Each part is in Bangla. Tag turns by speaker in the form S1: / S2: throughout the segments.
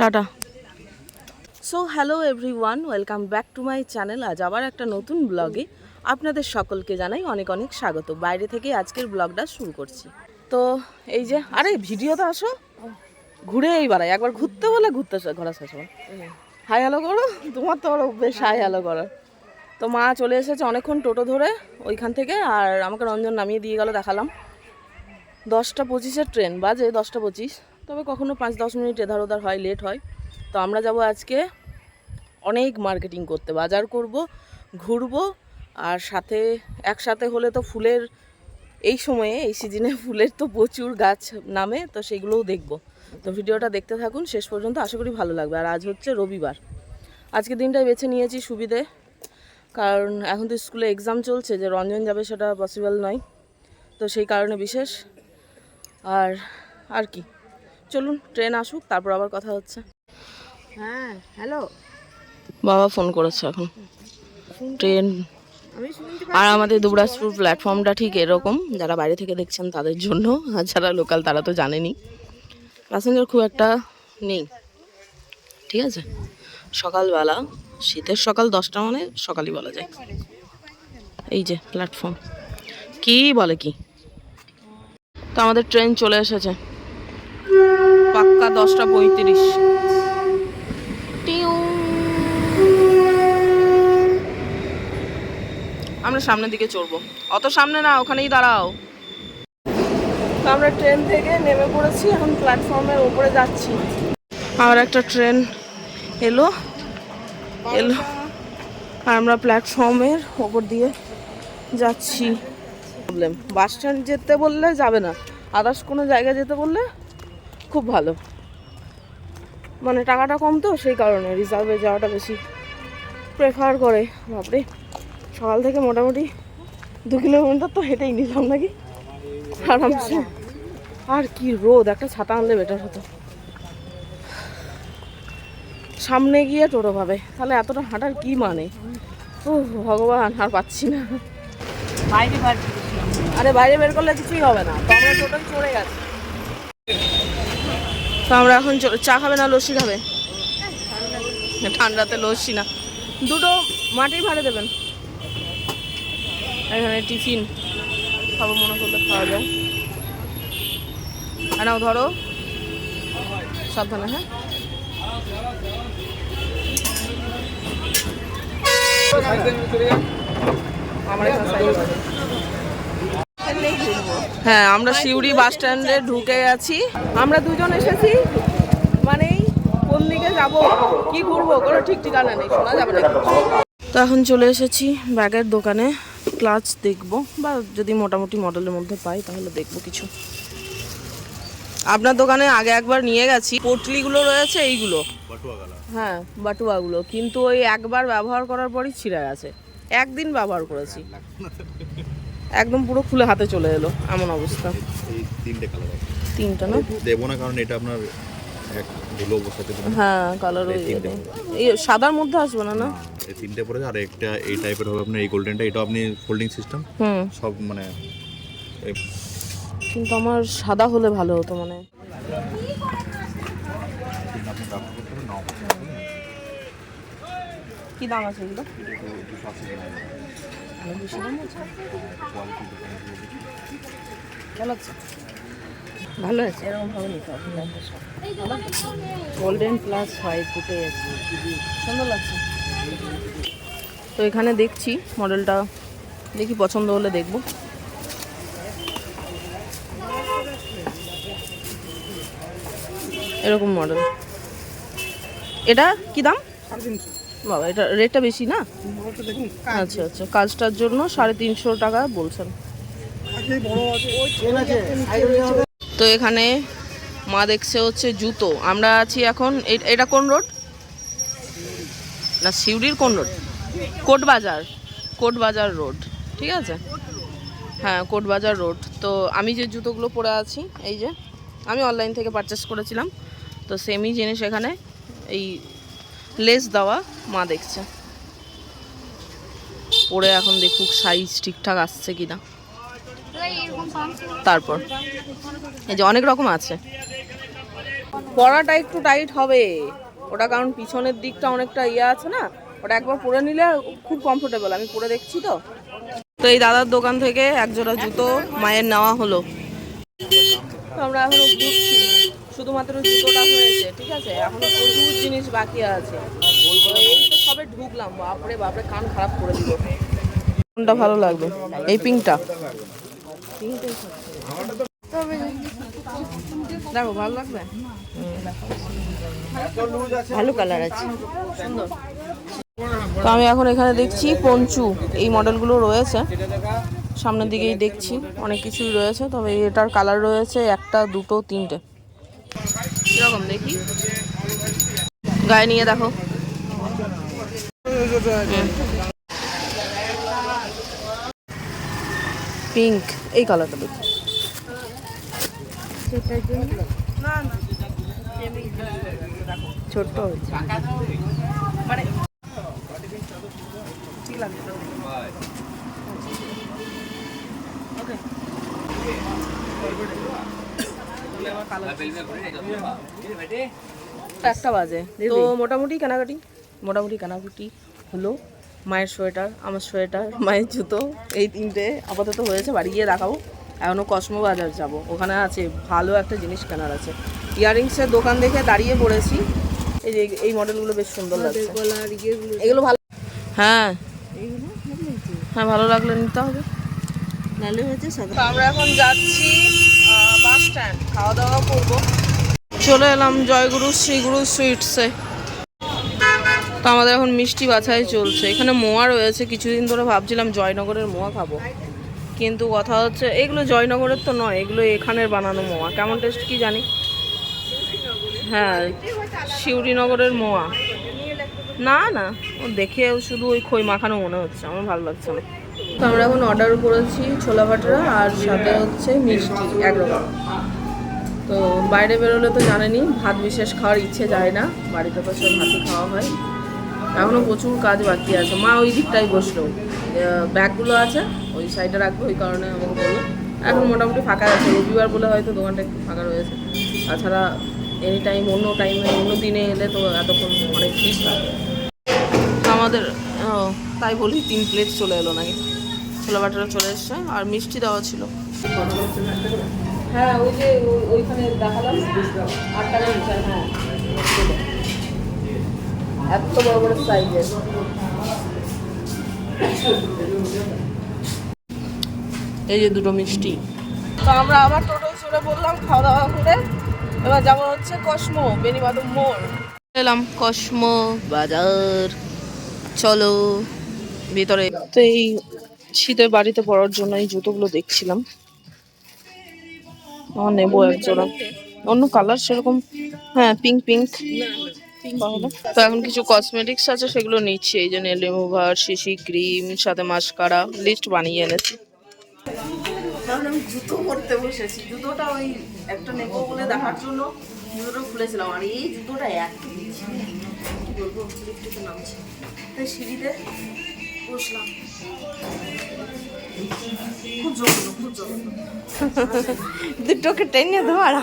S1: Tata. So hello everyone welcome back to my channel আজ আবার একটা নতুন ব্লগে আপনাদের সকলকে জানাই অনেক অনেক স্বাগত। বাইরে থেকে আজকের ব্লগটা শুরু করছি। তো এই যে, আরে ভিডিওতে আসো। ঘুরে এই বাড়াই একবার ঘুরতে বলে ঘুরতে ঘোরা শেষ হাই হ্যালো করো, তোমার তো আরও বেশ হাই হ্যালো করো। তো মা চলে এসেছে অনেকক্ষণ টোটো ধরে ওইখান থেকে, আর আমাকে রঞ্জন নামিয়ে দিয়ে গেল, দেখালাম। দশটা পঁচিশের ট্রেন, বাজে দশটা পঁচিশ। তবে কখনো পাঁচ, দশ মিনিট এধার ওধার হয় লেট হয়। তো আমরা যাব আজকে অনেক মার্কেটিং করতে। বাজার করব, ঘুরবো, আর সাথে, একসাথে হলে তো ফুলের, এই সময়ে, এই সিজনে ফুলের তো প্রচুর গাছ নামে, তো সেগুলোও দেখব। তো ভিডিওটা দেখতে থাকুন, শেষ পর্যন্ত আশা করি ভালো লাগবে। আর আজ হচ্ছে রবিবার। আজকে দিনটাই বেছে নিয়েছি সুবিধে, কারণ এখন তো স্কুলে এক্সাম চলছে, যে রঞ্জন যাবে সেটা পসিবল নয়। তো সেই কারণে বিশেষ। আর আর কি? চলুন ট্রেন আসুক তারপর আবার কথা হচ্ছে।
S2: হ্যাঁ হ্যালো।
S1: বাবা ফোন করেছে এখন। ট্রেন আর আমাদের দুবরাজপুর প্ল্যাটফর্মটা ঠিক এরকম। যারা বাইরে থেকে দেখছেন তাদের জন্য আর যারা লোকাল তারা তো জানেনি প্যাসেঞ্জার খুব একটা নেই। ঠিক আছে? সকালবেলা শীতের সকাল দশটা মানে সকালই বলা যায়। এই যে প্ল্যাটফর্ম কি বলে কি? তো আমাদের ট্রেন চলে এসেছে। দশটা পঁয়ত্রিশ। আমরা সামনের দিকে চড়বো। অত সামনে না ওখানেই দাঁড়াও। তো আমরা ট্রেন থেকে নেমে পড়েছি এখন প্ল্যাটফর্মের উপরে যাচ্ছি। আর একটা ট্রেন এলো। এলো। আর আমরা প্ল্যাটফর্মের ওপর দিয়ে যাচ্ছি। প্রবলেম বাস স্ট্যান্ড যেতে বললে যাবে না। আদার্স কোনো জায়গায় যেতে বললে খুব ভালো। মানে টাকাটা কম তো সেই কারণে রিজার্ভে যাওয়াটা বেশি প্রেফার করে। বাপরে সকাল থেকে মোটামুটি দু কিলোমিটার তো হেঁটেই নিলাম নাকি? আরামসে। আর কি রোদ একটা ছাতা আনলে বেটার হতো। সামনে গিয়ে টোটো পাবে। তাহলে এতটা হাঁটার কি মানে? ও ভগবান আর পাচ্ছি না।
S2: বাইরে
S1: আরে বাইরে বের করলে কিছুই হবে না। তো আমরা টোটোই চড়ে গেছি। তো আমরা এখন চ- খাবে না লস্যি খাবে? ঠান্ডাতে লস্যি না। দুটো মাটির ভাড়ে দেবেন। এখানে টিফিন। খাব মনে করলে খাওয়া যায়। আর নাও ধরো। সাবধানে হ্যাঁ? আমার। হ্যাঁ আমরা সিউড়ি বাস স্ট্যান্ডে ঢুকে গেছি আমরা দুজন এসেছি, মানেই কোন দিকে যাব, কি ঘুরবো, কোনো ঠিক ঠিকানা নেই, শোনা যাবে না তো এখন চলে এসেছি ব্যাগের দোকানে, ক্লাচ দেখব, বা যদি মোটামুটি মডেলের মধ্যে পাই, তাহলে দেখব কিছু। আপনার দোকানে আগে একবার নিয়ে গেছি, পটলিগুলো রয়েছে, এইগুলো। হ্যাঁ বাটুয়াগুলো, কিন্তু ওই একবার ব্যবহার করার পরই ছিঁড়ে গেছে। একদিন ব্যবহার করেছি। একদম পুরো খুলে হাতে চলে এলো এমন অবস্থা।
S3: এই তিনটে কালার
S1: তিনটা না?
S3: দেবো না কারণ এটা আপনার
S1: হ্যাঁ কালার
S3: এই
S1: সাদার মধ্যে আসবে না না?
S3: এই তিনটে পরে আর একটা এই টাইপের হবে আপনার এই গোল্ডেনটা এটা আপনি ফোল্ডিং সিস্টেম
S1: হুম।
S3: সব মানে
S1: কিন্তু আমার সাদা হলে ভালো হতো মানে। কি দাম আছে এগুলো? ভালো আছে? ভালো আছে এরকম ভাবে নিতে গোল্ডেন প্লাস হোয়াইট দুটোই আছে। সুন্দর লাগছে। তো এখানে দেখছি মডেলটা দেখি পছন্দ হলে দেখব। এরকম মডেল এটা কি দাম? বাবা এটা রেটটা বেশি না? আচ্ছা আচ্ছা। কাজটার জন্য সাড়ে তিনশো টাকা বলছেন। তো এখানে মা দেখছে হচ্ছে জুতো। আমরা আছি এখন এটা কোন রোড? না সিউড়ির কোন রোড? কোটবাজার। কোটবাজার রোড ঠিক আছে? হ্যাঁ কোটবাজার রোড। তো আমি যে জুতোগুলো পরে আছি এই যে আমি অনলাইন থেকে পারচেস করেছিলাম। তো সেমই জিনিস এখানে এই লেস দেওয়া মা দেখছে। পরে এখন দেখুক সাইজ ঠিকঠাক আসছে কিনা। তারপর। এই যে অনেক রকম আছে। পরাটা একটু টাইট হবে। ওটা কারণ পিছনের দিকটা অনেকটা ইয়ে আছে না। ওটা একবার পরে নিলে খুব কমফোর্টেবল আমি পরে দেখছি তো। তো এই দাদার দোকান থেকে এক জোড়া জুতো মায়ের নেওয়া হলো। আমরা এখনও শুধুমাত্র জুতোটা হয়েছে, ঠিক আছে? এখনও প্রচুর জিনিস বাকি আছে। ঢুকলাম, বাপরে বাপরে, কান খারাপ করে দিল। কোনটা ভালো লাগবে? এই পিঙ্কটা? দেখো, ভালো লাগবে?
S2: ভালো কালার আছে।
S1: সুন্দর তো আমি এখন এখানে দেখছি পঞ্চু, এই মডেলগুলো রয়েছে। সামনের দিকেই দেখছি, অনেক কিছুই রয়েছে, তবে এটার কালার রয়েছে একটা, দুটো, তিনটে। কীরকম দেখি? গায়ে নিয়ে দেখো। পিঙ্ক এই কালারটা দেখি।
S2: ছোট্ট হয়েছে.
S1: একটা বাজে। তো মোটামুটি কেনাকাটি মোটামুটি কেনাকাটি। হলো মায়ের সোয়েটার আমার সোয়েটার মায়ের জুতো এই তিনটে আপাতত হয়েছে বাড়ি গিয়ে দেখাবো। এখনও কসমো বাজার যাব। ওখানে আছে ভালো একটা জিনিস কেনার আছে। ইয়াররিংসের দোকান দেখে দাঁড়িয়ে পড়েছি। এই যে এই মডেলগুলো বেশ সুন্দর লাগছে। এগুলো ভালো হ্যাঁ। হ্যাঁ ভালো লাগলে নিতে হবে।
S2: ভালো হয়েছে
S1: আমরা এখন যাচ্ছি বাস স্ট্যান্ড। খাওয়া দাওয়া করব। চলে এলাম জয়গুরু শ্রীগুরু সুইটসে। তো আমাদের এখন মিষ্টি বাছাই চলছে। এখানে মোয়া রয়েছে, কিছুদিন ধরে ভাবছিলাম জয়নগরের মোয়া খাব। কিন্তু কথা হচ্ছে, এগুলো জয়নগরের তো নয়, এগুলো এখানের বানানো মোয়া। কেমন টেস্ট কি জানি? হ্যাঁ শিউরিনগরের মোয়া। না না, ও দেখে শুধু ওই খই মাখানো মনে হচ্ছে, আমার ভালো লাগছে না। তো আমরা এখন অর্ডার করেছি ছোলা ভাটরা আর সাথে হচ্ছে মিষ্টি একরকম তো বাইরে বেরোলে তো জানেনি ভাত বিশেষ খাওয়ার ইচ্ছে যায় না। বাড়িতে তো সব ভাতই খাওয়া হয়। এখনও প্রচুর কাজ বাকি আছে। মা ওই দিকটাই বসল। ব্যাগগুলো আছে, ওই সাইডে রাখব, ওই কারণে আমাকে বলল। এখন মোটামুটি ফাঁকা আছে, রবিবার বলে হয়তো দোকানটা একটু ফাঁকা রয়েছে। তাছাড়া এনি টাইম অন্য টাইমে অন্য দিনে এলে তো এতক্ষণ অনেক ভিড় থাকে আমাদের তাই বলি, তিন প্লেট চলে এলো নাকি? ছোলা বাটারা চলে এসছে, আর মিষ্টি দেওয়া ছিল। হ্যাঁ ওই যে ওইখানে দেখালাম। আট টাকা হ্যাঁ। এত বড় বড় সাইজের এই যে দুটো মিষ্টি। তো আমরা আবার টোটো চড়ে বললাম খাওয়া দাওয়া করে। এবার যাব হচ্ছে কসমো বেনিবাদম মোড়। এলাম কসমো বাজার। চলো ভিতরে। তো এই শীতে বাড়িতে পড়ার জন্য এই জুতোগুলো দেখছিলাম। আমার নেব এক জোড়া। অন্য কালার সেরকম হ্যাঁ পিঙ্ক পিঙ্ক তো এখন কিছু কসমেটিক্স আছে সেগুলো নিচ্ছি। এই যে নেল রিমুভার শিশি ক্রিম সাথে মাস্কারা লিস্ট বানিয়ে এনেছি। কারণ আমি জুতো পরতে বসেছি। জুতোটা ওই একটা নেব বলে দেখার জন্য জুতোটা খুলেছিলাম। আর এই জুতোটা এক কি বলব লিফট নামছে। তাই সিঁড়িতে বসলাম। খুব জঘন্য খুব জঘন্য
S2: দুটোকে টেনে ধর।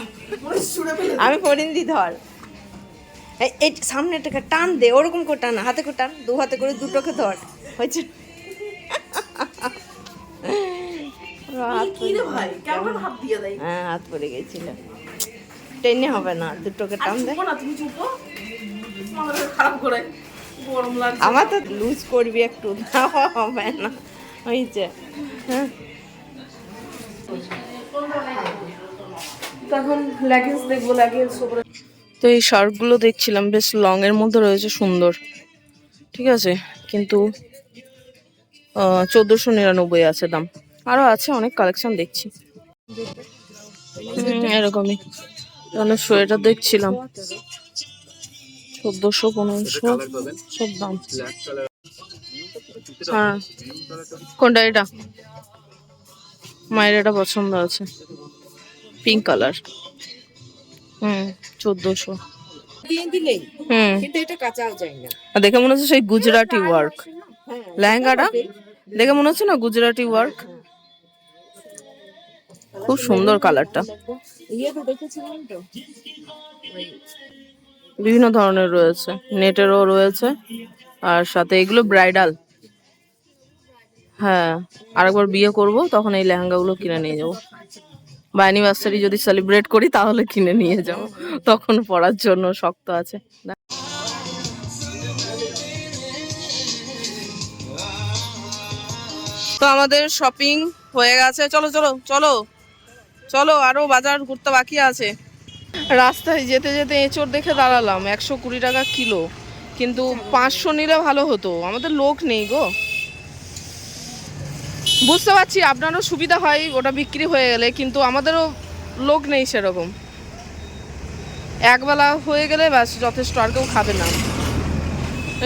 S2: আমি পরিন দি ধর। এই সামনেটাকে টান দে ওরকম করে টান হাতে করে টান দু হাতে করে দুটোকে ধর হয়েছে। হ্যাঁ হাত পড়ে গেছিল। টেনে হবে না দুটোকে টান দে। আমার তো লুজ করবি একটু তাও হবে না হয়েছে। হ্যাঁ।
S1: তখন লেগিংস দেখব উপরে তো এই শার্টগুলো দেখছিলাম, বেশ লং এর মধ্যে রয়েছে, সুন্দর। ঠিক আছে? কিন্তু চোদ্দোশো নিরানব্বই আছে দাম। আরও আছে, অনেক কালেকশন দেখছি। এরকমই। অনেক সোয়েটার দেখছিলাম। চোদ্দোশো, পনেরোশো, সব দাম। হ্যাঁ। কোনটা এটা? মায়ের এটা পছন্দ আছে। Pink colour. হুম। চোদ্দোশো।
S2: দিয়ে দিলেই
S1: হুম।
S2: কিন্তু এটা কাঁচাও যায় না।
S1: আর দেখে মনে হচ্ছে সেই গুজরাটি ওয়ার্ক
S2: হ্যাঁ।
S1: লেহেঙ্গাটা? দেখে মনে হচ্ছে না গুজরাটি ওয়ার্ক খুব সুন্দর কালারটা
S2: ইয়েতে
S1: বিভিন্ন ধরনের রয়েছে। নেটেরও রয়েছে। আর সাথে এগুলো ব্রাইডাল হ্যাঁ। আরেকবার বিয়ে করব তখন এই লেহেঙ্গাগুলো কিনে নিয়ে যাব। বা অ্যানিভার্সারি যদি সেলিব্রেট করি, তাহলে কিনে নিয়ে যাব। তখন পরার জন্য শক্ত আছে। তো আমাদের শপিং হয়ে গেছে। চলো চলো চলো চলো, আরও বাজার ঘুরতে বাকি আছে। রাস্তায় যেতে যেতে এঁচড় দেখে দাঁড়ালাম। একশো কুড়ি টাকা কিলো। কিন্তু পাঁচশো নিলে ভালো হতো। আমাদের লোক নেই গো। বুঝতে পারছি, আপনারও সুবিধা হয়, ওটা বিক্রি হয়ে গেলে, কিন্তু আমাদেরও লোক নেই সেরকম। একবেলা হয়ে গেলে ব্যাস, যথেষ্ট, আর কেউ খাবে না।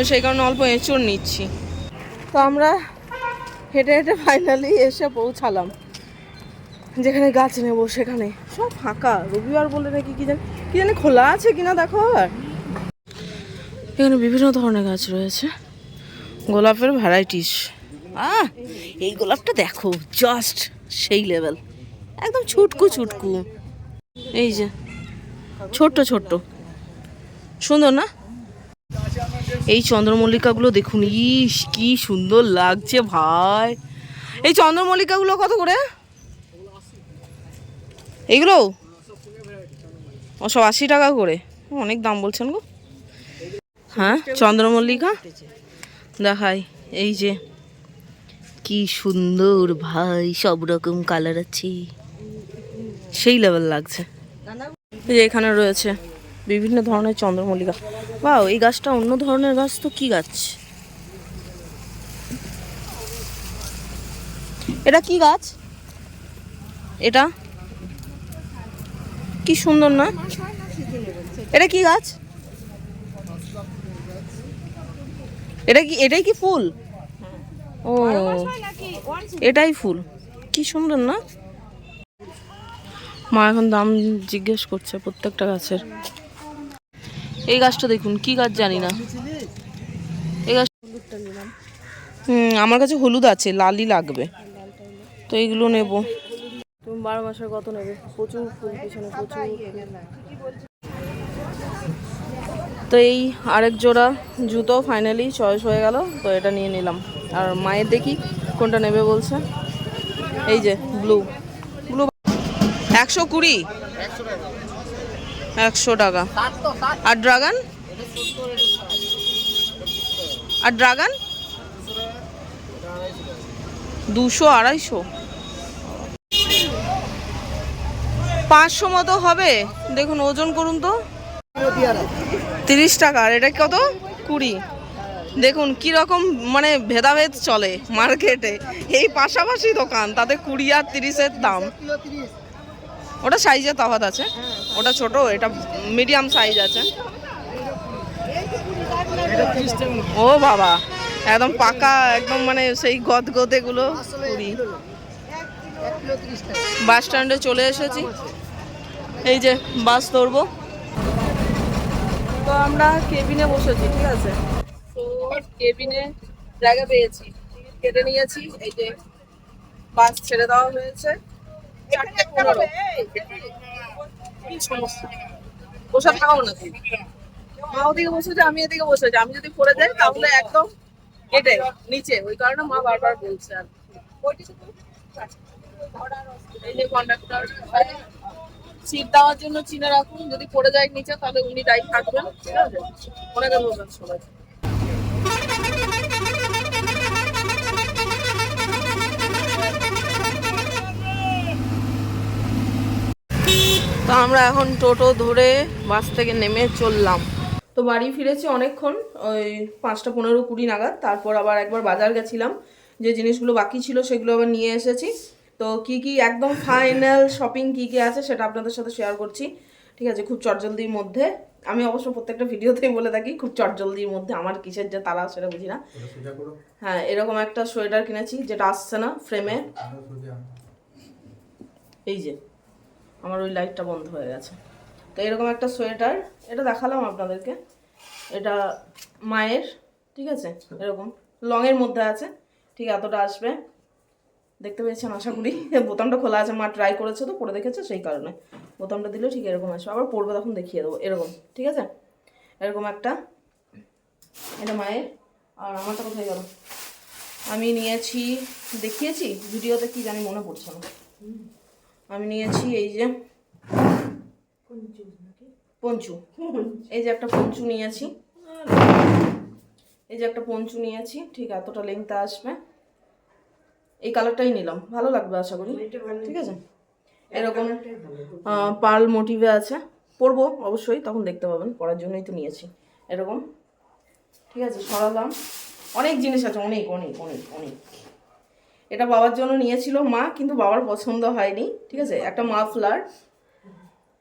S1: সেই কারণে অল্প এঁচড় নিচ্ছি। তো আমরা হেঁটে হেঁটে ফাইনালি এসে পৌঁছালাম। যেখানে গাছ নেব, সেখানে। সব ফাঁকা। রবিবার বলে নাকি কি জানি কি জানি খোলা আছে কিনা দেখো আবার। এখানে বিভিন্ন ধরনের গাছ রয়েছে। গোলাপের ভ্যারাইটিস আহ, এই গোলাপটা দেখো জাস্ট সেই লেভেল একদম ছুটকু ছুটকু। এই যে, ছোট্ট ছোট্ট। সুন্দর না? এই চন্দ্রমল্লিকাগুলো দেখুন, ইস, কি সুন্দর লাগছে ভাই। এই চন্দ্রমল্লিকাগুলো কত করে? এইগুলো ও, সব আশি টাকা করে। অনেক দাম বলছেন গো। হ্যাঁ চন্দ্রমল্লিকা? দেখাই, এই যে। কি সুন্দর ভাই, সব রকম কালার আছে। সেই লেভেল লাগছে। এই যে এখানে রয়েছে বিভিন্ন ধরনের চন্দ্রমল্লিকা। বাও এই গাছটা অন্য ধরনের গাছ তো কি গাছ? এটা কি গাছ? এটা? কি সুন্দর না? এটা কি গাছ? এটা কি, এটাই কি ফুল? ও এটাই ফুল। কি সুন্দর না? মা এখন দাম জিজ্ঞেস করছে প্রত্যেকটা গাছের। এই গাছটা দেখুন কি গাছ জানি না। এই গাছ হুম আমার কাছে হলুদ আছে লালই লাগবে। তো এইগুলো নেব। তুমি বারো মাসের কত নেবে? প্রচুর ফুল পিছনে প্রচুর তো এই আরেক জোড়া জুতো ফাইনালি চয়েস হয়ে গেল তো এটা নিয়ে নিলাম। আর মায়ের দেখি কোনটা নেবে বলছে? এই যে ব্লু ব্লু একশো কুড়ি? একশো টাকা। আর ড্রাগন আর ড্রাগন দুশো আড়াইশো। পাঁচশো মতো হবে। দেখুন, ওজন করুন তো। তিরিশ টাকা, আর এটা কত? কুড়ি। দেখুন কি রকম মানে ভেদাভেদ চলে মার্কেটে এই পাশাপাশি দোকান, তাতে কুড়ি আর তিরিশের দাম। ওটা সাইজের তফাৎ আছে। ওটা ছোট, এটা মিডিয়াম সাইজ আছে। ও বাবা, একদম পাকা, একদম মানে সেই গদগদে গুলো কুড়ি। বাস স্ট্যান্ডে চলে এসেছি। এই যে বাস ধরবো। তো আমরা কেবিনে বসেছি, ঠিক আছে? কেবিনে জায়গা পেয়েছি। কেটে নিয়েছি, এই যে বাস ছেড়ে দেওয়া হয়েছে। চারটে পনেরো। বসে থাকাও না তুমি। মা ওদিকে বসেছে, আমি এদিকে বসেছি। আমি যদি পড়ে যাই, তাহলে একদম কেটে, নিচে। ওই কারণে মা বারবার বলছে আর এই যে কন্ডাক্টর সিট দেওয়ার জন্য চিনে রাখুন। যদি পড়ে যায় নিচে, তাহলে উনি দায়ী থাকবেন। ঠিক আছে? ওনাকে বলবেন সবাই তো আমরা এখন টোটো ধরে বাস থেকে নেমে চললাম। তো বাড়ি ফিরেছি অনেকক্ষণ ওই পাঁচটা পনেরো কুড়ি নাগাদ। তারপর আবার একবার বাজার গেছিলাম। যে জিনিসগুলো বাকি ছিল সেগুলো আবার নিয়ে এসেছি। তো কি কি একদম ফাইনাল শপিং কি কি আছে সেটা আপনাদের সাথে শেয়ার করছি। ঠিক আছে খুব চটজলদির মধ্যে। আমি অবশ্য প্রত্যেকটা ভিডিওতেই বলে থাকি খুব চটজলদির মধ্যে। আমার কিসের যে তারা সেটা বুঝি না। হ্যাঁ এরকম একটা সোয়েটার কিনেছি যেটা আসছে না ফ্রেমে এই যে। আমার ওই লাইটটা বন্ধ হয়ে গেছে। তো এরকম একটা সোয়েটার, এটা দেখালাম আপনাদেরকে। এটা মায়ের, ঠিক আছে? এরকম। লংয়ের মধ্যে আছে। ঠিক এতটা আসবে। দেখতে পেয়েছেন, আশা করি। বোতামটা খোলা আছে। মা ট্রাই করেছে তো, পরে দেখেছে সেই কারণে। বোতামটা দিলে ঠিক এরকম আসবে। আবার পরবে তখন দেখিয়ে দেবো। এরকম, ঠিক আছে? এরকম একটা। এটা মায়ের। আর আমারটা কোথায় গেল? আমি নিয়েছি, দেখিয়েছি? ভিডিওতে কি জানি মনে পড়ছে না। আমি নিয়েছি এই যে পঞ্চু। এই যে একটা পঞ্চু নিয়েছি। এই যে একটা পঞ্চু নিয়েছি। ঠিক এতটা লেংথে আসবে। এই কালারটাই নিলাম। ভালো লাগবে আশা করি। ঠিক আছে? এরকম পার্ল মোটিভে আছে। পরবো অবশ্যই তখন দেখতে পাবেন। পরার জন্যই তো নিয়েছি। এরকম। ঠিক আছে সরালাম। অনেক জিনিস আছে অনেক অনেক অনেক অনেক। এটা বাবার জন্য নিয়েছিল মা, কিন্তু বাবার পছন্দ হয়নি, ঠিক আছে? একটা মাফলার।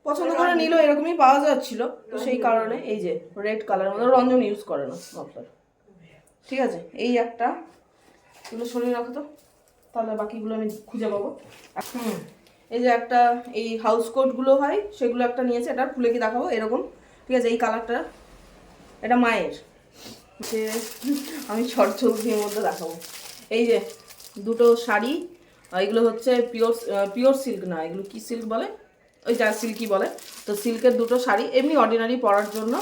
S1: পছন্দ করে নিল এরকমই পাওয়া যাচ্ছিল, তো সেই কারণে এই যে রেড কালার মধ্যে রঞ্জন ইউজ করে না মাফলার। ঠিক আছে? এই একটা। এগুলো সরিয়ে রাখো তো। তাহলে বাকিগুলো আমি খুঁজে পাবো। হুম, এই যে একটা, এই হাউস কোটগুলো হয়, সেগুলো একটা নিয়েছে, এটা খুলে কি দেখাবো এরকম। ঠিক আছে? এই কালারটা এটা মায়ের। যে আমি শর্ট চলতির মধ্যে দেখাবো। এই যে দুটো শাড়ি এগুলো হচ্ছে পিওর পিওর সিল্ক না, এগুলো কি সিল্ক বলে? ওই যা সিল্কি বলে। তো সিল্কের দুটো শাড়ি এমনি অর্ডিনারি পরার জন্য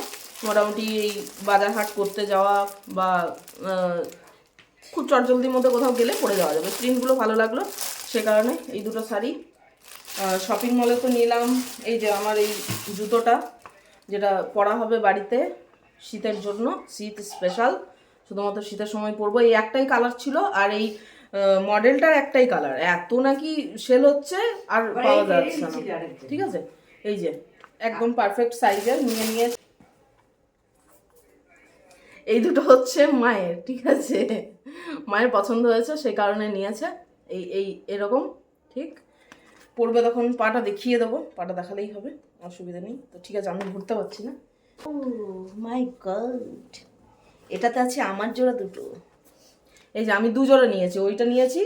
S1: মোটামুটি এই বাজার হাট করতে যাওয়া বা খুব চটজলদির মধ্যে কোথাও গেলে পরে যাওয়া যাবে। প্রিন্টগুলো ভালো লাগল, সে কারণে এই দুটো শাড়ি। শপিং মলে তো নিলাম। এই যে আমার এই জুতোটা, যেটা পরা হবে বাড়িতে শীতের জন্য, শীত স্পেশাল শুধুমাত্র শীতের সময় পরবো। এই একটাই কালার ছিল, আর এই মডেলটার একটাই কালার এত নাকি সেল হচ্ছে আর পাওয়া যাচ্ছে না। ঠিক আছে? এই যে একদম পারফেক্ট সাইজের নিয়ে নিয়ে। এই দুটো হচ্ছে মায়ের ঠিক আছে? মায়ের পছন্দ হয়েছে সেই কারণে নিয়েছে। এই এই এরকম ঠিক? পড়বে তখন পাটা দেখিয়ে দেবো পাটা দেখালেই হবে অসুবিধা নেই। তো ঠিক আছে আমি ঘুরতে পারছি না। ও মাই গড এটাতে আছে আমার জোড়া দুটো। এই যে আমি দু জোড়া নিয়েছি ওইটা নিয়েছি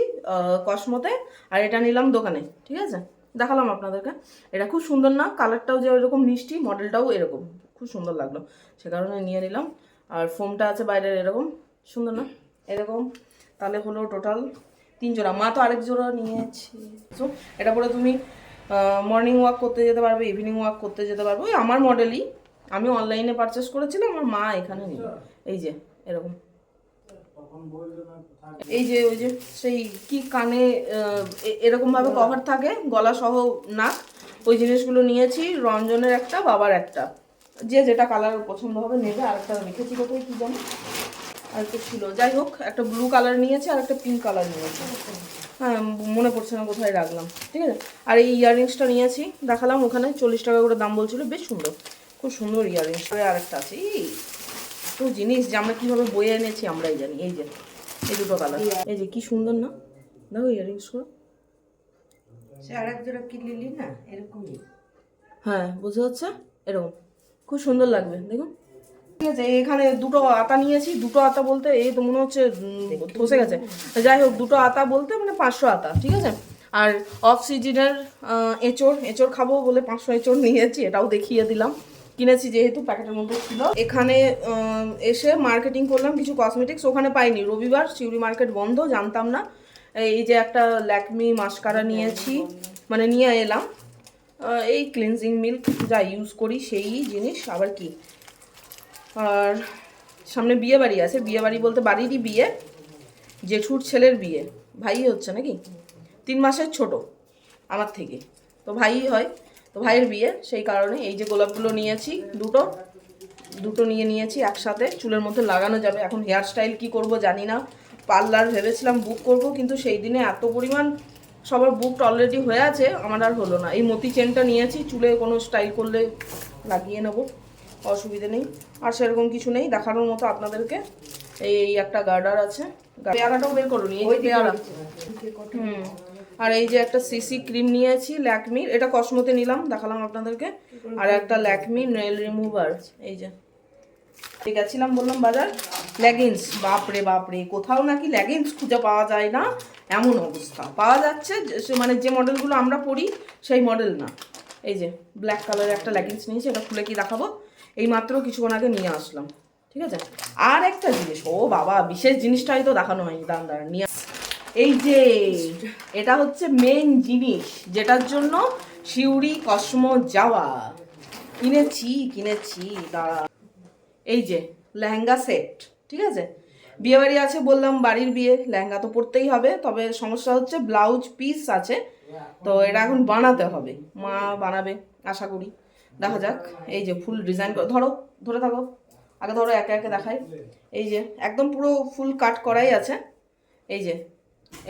S1: কসমোতে আর এটা নিলাম দোকানে ঠিক আছে? দেখালাম আপনাদেরকে। এটা খুব সুন্দর না কালারটাও যে এরকম মিষ্টি মডেলটাও এরকম খুব সুন্দর লাগল। সে কারণে নিয়ে নিলাম। আর ফোমটা আছে বাইরের এরকম সুন্দর না? এরকম তাহলে হলো টোটাল তিন জোড়া। মা তো আরেক জোড়া নিয়েছি। So, এটা পরে তুমি মর্নিং ওয়াক করতে যেতে পারবে ইভিনিং ওয়াক করতে যেতে পারবে। ওই আমার মডেলই আমি অনলাইনে পারচেস করেছিলাম আমার মা এখানে নিল। এই যে এরকম। এই যে ওই যে সেই কি কানে আহ, এ- এরকম ভাবে কভার থাকে গলা সহ নাক ওই জিনিসগুলো নিয়েছি রঞ্জনের একটা বাবার একটা। যে যেটা কালার পছন্দ হবে নেবে আর একটা রেখেছি কোথায় কি জানি? আর একটা ছিল। যাই হোক একটা ব্লু কালার নিয়েছি আর একটা পিঙ্ক কালার নিয়েছি। হ্যাঁ মনে পড়ছে না কোথায় রাখলাম। ঠিক আছে? আর এই ইয়াররিংসটা নিয়েছি দেখালাম ওখানে চল্লিশ টাকা করে দাম বলছিল বেশ সুন্দর। খুব সুন্দর ইয়াররিংস আর একটা আছে এই তো জিনিস যে আমরা কীভাবে বয়ে এনেছি আমরাই জানি। এই যে এই দুটো কালার এই যে কি সুন্দর না? দেখো ইয়াররিংসগুলো
S2: সে আরেক জোড়া কি লিলি না? এরকমই।
S1: হ্যাঁ বুঝতে হচ্ছে? এরকম। খুব সুন্দর লাগবে দেখুন। ঠিক আছে এখানে দুটো আতা নিয়েছি। দুটো আতা বলতে এই তো মনে হচ্ছে ধসে গেছে। যাই হোক দুটো আতা বলতে মানে পাঁচশো আতা ঠিক আছে? আর অফ সিজনের এঁচড় এঁচড় খাব বলে পাঁচশো এঁচড় নিয়েছি এটাও দেখিয়ে দিলাম। কিনেছি যেহেতু প্যাকেটের মধ্যে ছিল। এখানে এসে মার্কেটিং করলাম কিছু কসমেটিক্স ওখানে পাইনি। রবিবার সিউড়ি মার্কেট বন্ধ জানতাম না। এই যে একটা ল্যাকমি মাস্কারা নিয়েছি মানে নিয়ে এলাম। এই ক্লিনজিং মিল্ক যা ইউজ করি সেই জিনিস আবার কি? আর সামনে বিয়ে বাড়ি আছে। বিয়ে বাড়ি বলতে বাড়িরই বিয়ে জেঠুর ছেলের বিয়ে। ভাই হচ্ছে নাকি? তিন মাসের ছোট আমার থেকে। তো ভাই হয়। তো ভাইয়ের বিয়ে সেই কারণে এই যে গোলাপগুলো নিয়েছি দুটো। দুটো নিয়ে নিয়েছি একসাথে। চুলের মধ্যে লাগানো যাবে। এখন হেয়ার স্টাইল কি করব জানি না। পার্লার ভেবেছিলাম বুক করব কিন্তু সেই দিনে এত পরিমাণ সবার বুক অলরেডি হয়ে আছে আমার আর হলো না। এই মতি চেনটা নিয়েছি চুলে কোনো স্টাইল করলে লাগিয়ে নেব অসুবিধে নেই। আর সেরকম কিছু নেই দেখানোর মতো আপনাদেরকে। এই এই একটা গার্ডার আছে। পেয়ারাটাও বের করুন এই পেয়ারা। হুম। আর এই যে একটা সিসি ক্রিম নিয়েছি ল্যাকমির এটা কসমোতে নিলাম, দেখালাম আপনাদেরকে। আর একটা ল্যাকমি নেল রিমুভার এই যে। গেছিলাম বললাম বাজার। লেগিংস বাপরে বাপরে, কোথাও নাকি লেগিংস খুঁজে পাওয়া যায় না। এমন অবস্থা। পাওয়া যাচ্ছে মানে যে মডেলগুলো আমরা পরি, সেই মডেল না। এই যে ব্ল্যাক কালারের একটা লেগিংস নিয়েছি, এটা খুলে কি দেখাবো? এই মাত্র কিছুক্ষণ আগে নিয়ে আসলাম। ঠিক আছে? আর একটা জিনিস, ও বাবা, বিশেষ জিনিসটাই তো দেখানো হয়নি দাম দাঁড়ান নিয়ে এই যে, এটা হচ্ছে মেন জিনিস, যেটার জন্য শিউরি কসমো যাওয়া কিনেছি কিনেছি, দাঁড়া। এই যে, লেহেঙ্গা সেট ঠিক আছে? বিয়ে বাড়ি আছে বললাম, বাড়ির বিয়ে, লেহেঙ্গা তো পরতেই হবে, তবে সমস্যা হচ্ছে ব্লাউজ পিস আছে, তো এটা এখন বানাতে হবে। মা বানাবে, আশা করি। দেখা যাক, এই যে ফুল ডিজাইন ধরো, ধরে থাকো। আগে ধরো, একে একে দেখাই। এই যে, একদম পুরো ফুল কাট করাই আছে। এই যে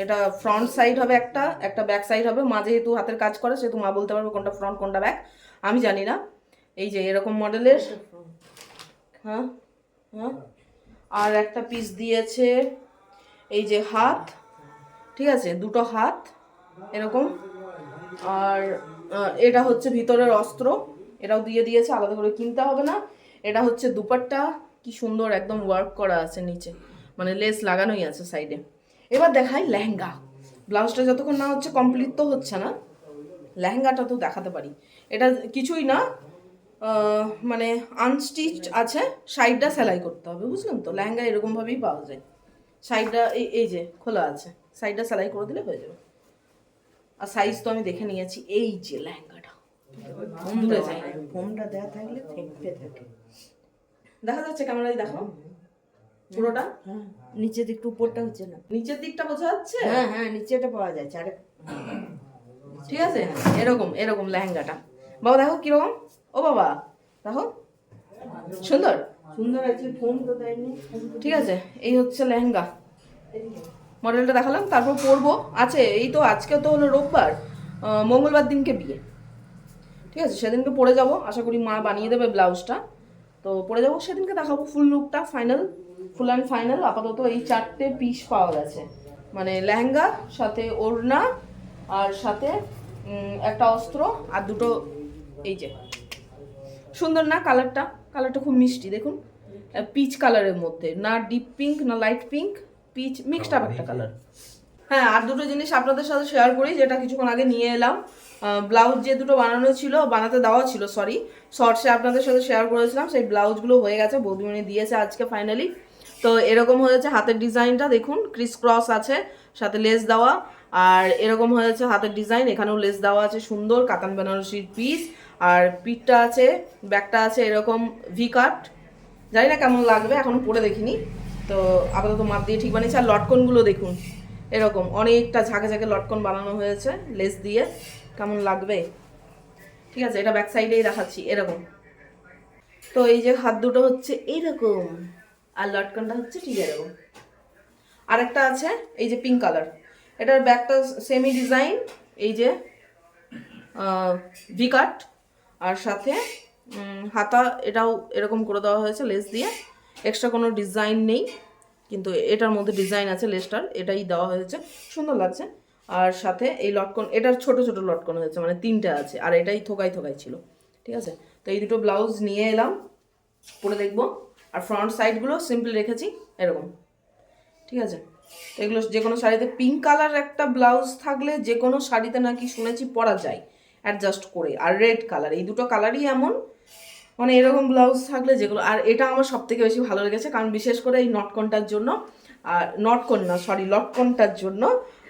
S1: এটা ফ্রন্ট সাইড হবে একটা একটা ব্যাক সাইড হবে। মা যেহেতু হাতের কাজ করে, সেহেতু মা বলতে পারবে কোনটা ফ্রন্ট কোনটা ব্যাক আমি জানি না। এই যে এরকম মডেলের হ্যাঁ হ্যাঁ। আর একটা পিস দিয়েছে, এই যে হাত। ঠিক আছে? দুটো হাত, এরকম। আর এটা হচ্ছে ভিতরের অস্ত্র। এটাও দিয়ে দিয়েছে, আলাদা করে কিনতে হবে না। এটা হচ্ছে দুপাট্টা। কি সুন্দর একদম ওয়ার্ক করা আছে নিচে। মানে লেস লাগানোই আছে সাইডে এবার দেখাই লেহেঙ্গা। ব্লাউজটা যতক্ষণ না হচ্ছে কমপ্লিট তো হচ্ছে না লেহেঙ্গাটা তো দেখাতে পারি। এটা কিছুই না মানে আনস্টিচ আছে সাইডটা সেলাই করতে হবে বুঝলেন তো? লেহেঙ্গা এরকমভাবেই পাওয়া যায়। সাইডটা এই এই যে খোলা আছে সাইডটা সেলাই করে দিলে হয়ে যাবে। আর সাইজ তো আমি দেখে নিয়েছি এই যে লেহেঙ্গাটা। যাই না।
S2: ফোমটা দেওয়া থাকলে থাকে।
S1: দেখা যাচ্ছে ক্যামেরায় দেখো পুরোটা?
S2: হ্যাঁ নিচের দিকটা উপরটা হচ্ছে না।
S1: নিচের দিকটা বোঝা যাচ্ছে?
S2: হ্যাঁ হ্যাঁ নিচেটা পাওয়া যাচ্ছে। আরে
S1: ঠিক আছে? এরকম এরকম লেহেঙ্গাটা। বাবা দেখো কীরকম? ও বাবা দেখো। সুন্দর?
S2: সুন্দর আছে ফোম তো দেয়নি।
S1: ঠিক আছে এই হচ্ছে লেহেঙ্গা। মডেলটা দেখালাম তারপর পরবো। আছে এই তো আজকে তো হলো রোববার মঙ্গলবার দিনকে বিয়ে। ঠিক আছে সেদিনকে পরে যাব। আশা করি মা বানিয়ে দেবে ব্লাউজটা। তো পরে যাব সেদিনকে দেখাবো ফুল লুকটা ফাইনাল ফুল অ্যান্ড ফাইনাল আপাতত এই চারটে পিস পাওয়া গেছে। মানে লেহেঙ্গা, সাথে ওড়না, আর সাথে একটা অস্ত্র, আর দুটো এই যে। সুন্দর না কালারটা কালারটা খুব মিষ্টি, দেখুন। পিচ কালারের মধ্যে। না ডিপ পিঙ্ক না light pink peach mixed up একটা কালার হ্যাঁ আর দুটো জিনিস আপনাদের সাথে শেয়ার করি, যেটা কিছুক্ষণ আগে নিয়ে এলাম। ব্লাউজ যে দুটো বানানো ছিল, বানাতে দেওয়া ছিল সরি শর্টসে আপনাদের সাথে শেয়ার করেছিলাম, সেই ব্লাউজগুলো হয়ে গেছে, বৌদিমণি দিয়েছে আজকে ফাইনালি তো এরকম হয়েছে হাতের ডিজাইনটা, দেখুন ক্রিস ক্রস আছে, সাথে লেস দেওয়া। আর এরকম হয়েছে হাতের ডিজাইন, এখানেও লেস দেওয়া আছে, সুন্দর, কাতান বেনারসির পিস আর পিঠটা আছে, ব্যাগটা আছে এরকম ভি কাট জানি না কেমন লাগবে, এখনও পরে দেখিনি। তো আপাতত মাপ দিয়ে ঠিক বানিয়েছে। আর লটকনগুলো দেখুন, এরকম অনেকটা ঝাঁকে ঝাঁকে লটকন বানানো হয়েছে লেস দিয়ে। কেমন লাগবে? ঠিক আছে, এটা ব্যাক সাইডেই দেখাচ্ছি, এরকম। তো এই যে হাত দুটো হচ্ছে এইরকম আর লটকনটা হচ্ছে ঠিক এরকম। আরেকটা আছে, এই যে পিঙ্ক কালার এটার ব্যাকটা সেমি ডিজাইন এই যে ভি কাট আর সাথে হাতা, এটাও এরকম করে দেওয়া হয়েছে লেস দিয়ে। এক্সট্রা কোনো ডিজাইন নেই, কিন্তু এটার মধ্যে ডিজাইন আছে লেসটার এটাই দেওয়া হয়েছে। সুন্দর লাগছে। আর সাথে এই লটকন, এটার ছোট ছোট লটকন হয়েছে মানে তিনটে আছে, আর এটাই থোকাই থোকাই ছিল। ঠিক আছে? তো এই দুটো ব্লাউজ নিয়ে এলাম, পরে দেখব। আর ফ্রন্ট সাইডগুলো সিম্পল রেখেছি, এরকম। ঠিক আছে? এগুলো যে কোনো শাড়িতে পিঙ্ক কালার একটা ব্লাউজ থাকলে যে কোনো শাড়িতে নাকি শুনেছি পরা যায় অ্যাডজাস্ট করে। আর রেড কালার এই দুটো কালারই এমন মানে এরকম ব্লাউজ থাকলে যেগুলো, আর এটা আমার সব থেকে বেশি ভালো লেগেছে, কারণ বিশেষ করে এই নটকনটার জন্য, আর নটকন না সরি লটকনটার জন্য,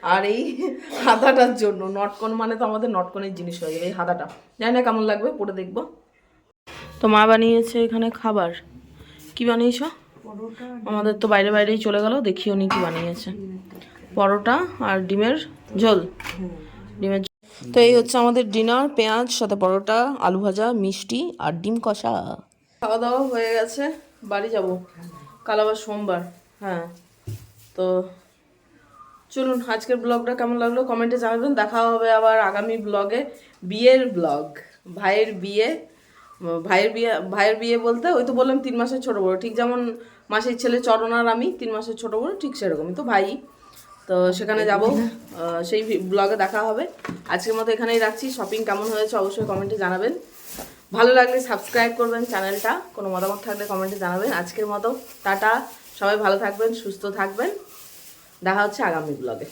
S1: আর এই হাতাটার জন্য। নটকন মানে তো আমাদের নটকনের জিনিস হয়ে যাবে, এই হাতাটা। জানি না কেমন লাগবে, পরে দেখব। তো মা বানিয়েছে এখানে খাবার। কি বানিয়েছো? আমাদের তো বাইরে বাইরেই চলে গেল দেখিও নি কি বানিয়েছে। পরোটা আর ডিমের ঝোল। ডিমের। তো এই হচ্ছে আমাদের ডিনার, পেঁয়াজ, সাথে পরোটা, আলু ভাজা, মিষ্টি আর ডিম কষা। খাওয়া দাওয়া হয়ে গেছে, বাড়ি যাব। কাল আবার সোমবার হ্যাঁ। তো চলুন, আজকের ব্লগটা কেমন লাগল কমেন্টে জানাবেন। দেখা হবে আবার আগামী ব্লগে, বিয়ের ব্লগ, ভাইয়ের বিয়ে। ভাইয়ের বিয়ে ভাইয়ের বিয়ে বলতে ওই তো বললাম তিন মাসের ছোট বড়। ঠিক যেমন মাসের ছেলে চরণ আর আমি তিন মাসের ছোট বড় ঠিক সেরকমই তো ভাই। তো সেখানে যাব। সেই ব্লগে দেখা হবে। আজকের মতো এখানেই রাখছি। শপিং কেমন হয়েছে অবশ্যই কমেন্টে জানাবেন। ভালো লাগলে সাবস্ক্রাইব করবেন চ্যানেলটা কোনো মতামত থাকলে কমেন্টে জানাবেন। আজকের মতো টাটা। সবাই ভালো থাকবেন সুস্থ থাকবেন। দেখা হচ্ছে আগামী ব্লগে